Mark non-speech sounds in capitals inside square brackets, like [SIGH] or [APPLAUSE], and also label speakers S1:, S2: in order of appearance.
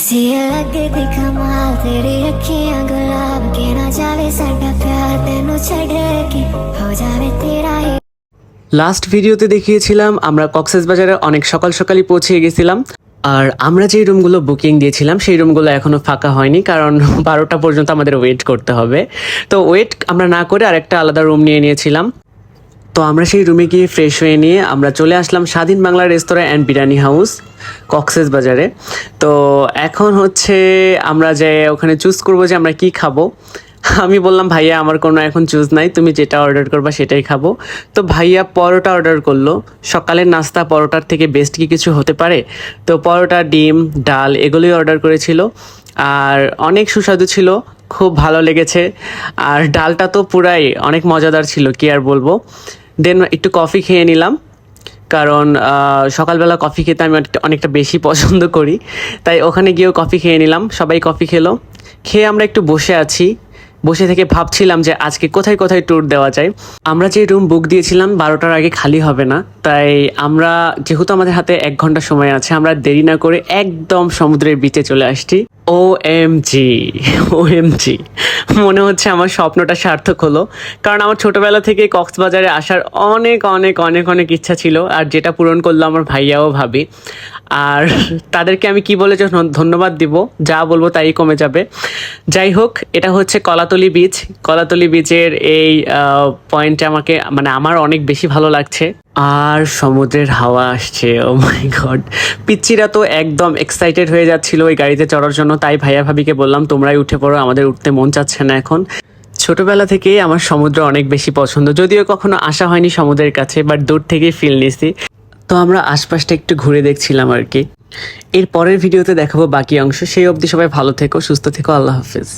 S1: ऐसी है लगदी थी कमाल तेरी अखियां गुलाब के ना जावे साडा प्यार तेनू छड़ के हो जावे तेरा ही
S2: লাস্ট ভিডিওতে দেখিয়েছিলাম আমরা কক্সেস বাজারে অনেক সকাল সকালই পৌঁছে গেছিলাম আর আমরা যেই রুমগুলো বুকিং দিয়েছিলাম সেই রুমগুলো এখনো ফাঁকা হয়নি কারণ বারোটা পর্যন্ত আমাদের ওয়েট করতে হবে তো ওয়েট আমরা না করে আরেকটা আলাদা রুম নিয়ে নিয়েছিলাম তো আমরা সেই রুমে গিয়ে ফ্রেশ হয়ে নিয়ে আমরা চলে আসলাম Swadhin Bangla restaurant and biryani house Cox's বাজারে তো এখন হচ্ছে আমরা যে ওখানে চুজ করব যে আমরা কি খাব। আমি বললাম, ভাইয়া, আমার কোনো এখন চুজ নাই। তুমি যেটা অর্ডার করবা সেটাই খাব। তো ভাইয়া পরোটা অর্ডার করল। সকালের নাস্তা পরোটার থেকে বেস্ট কি কিছু হতে পারে? তো পরোটা, ডিম, ডাল এগুলোই অর্ডার করেছিল। আর অনেক সুস্বাদু ছিল, খুব ভালো লেগেছে। আর ডালটা তো পুরাই অনেক মজাদার ছিল, কি আর বলব। দেন একটু কফি খেয়ে নিলাম। কারণ সকালবেলা কফি খেতে আমি অনেকটা- বেশি [LAUGHS] পছন্দ করি। তাই ওখানে গিয়েও কফি খেয়ে নিলাম। সবাই কফি খেলো। খেয়ে আমরা একটু বসে আছি। বসে থেকে ভাবছিলাম যে আজকে কোথায় কোথায় ট্যুর দেওয়া যায়। আমরা যে রুম বুক দিয়েছিলাম, বারোটার আগে খালি হবে না। তাই আমরা, যেহেতু আমাদের হাতে এক ঘণ্টা সময় আছে, আমরা দেরি না করে একদম সমুদ্রের বিচে চলে আসছি। ও এম জি ও এম জি মনে হচ্ছে আমার স্বপ্নটা সার্থক হলো। কারণ আমার ছোটবেলা থেকে কক্সবাজারে আসার অনেক অনেক অনেক অনেক ইচ্ছা ছিল, আর যেটা পূরণ করল আমার ভাইয়াও ভাবি। আর তাদেরকে আমি কি বলে ধন্যবাদ দিব, যা বলব তাই কমে যাবে। যাই হোক, এটা হচ্ছে কলাতলি বিচ। কলাতলি বিচের এই পয়েন্টে আমাকে মানে আমার অনেক বেশি ভালো লাগছে। আর সমুদ্রের হাওয়া আসছে ও মাই গড পিচ্চিরা তো একদম এক্সাইটেড হয়ে যাচ্ছিল ওই গাড়িতে চড়ার জন্য, তাই ভাইয়া ভাবিকে বললাম, তোমরাই উঠে পড়ো, আমাদের উঠতে মন চাচ্ছে না এখন। ছোটবেলা থেকেই আমার সমুদ্র অনেক বেশি পছন্দ, যদিও কখনো আসা হয়নি সমুদ্রের কাছে বাট দূর থেকেই ফিল নিছি তো আমরা আশপাশটা একটু ঘুরে দেখছিলাম আর কি। এর পরের ভিডিওতে দেখাবো বাকি অংশ। সেই অবধি সবাই ভালো থেকো, সুস্থ থেকো, আল্লাহ হাফিজ।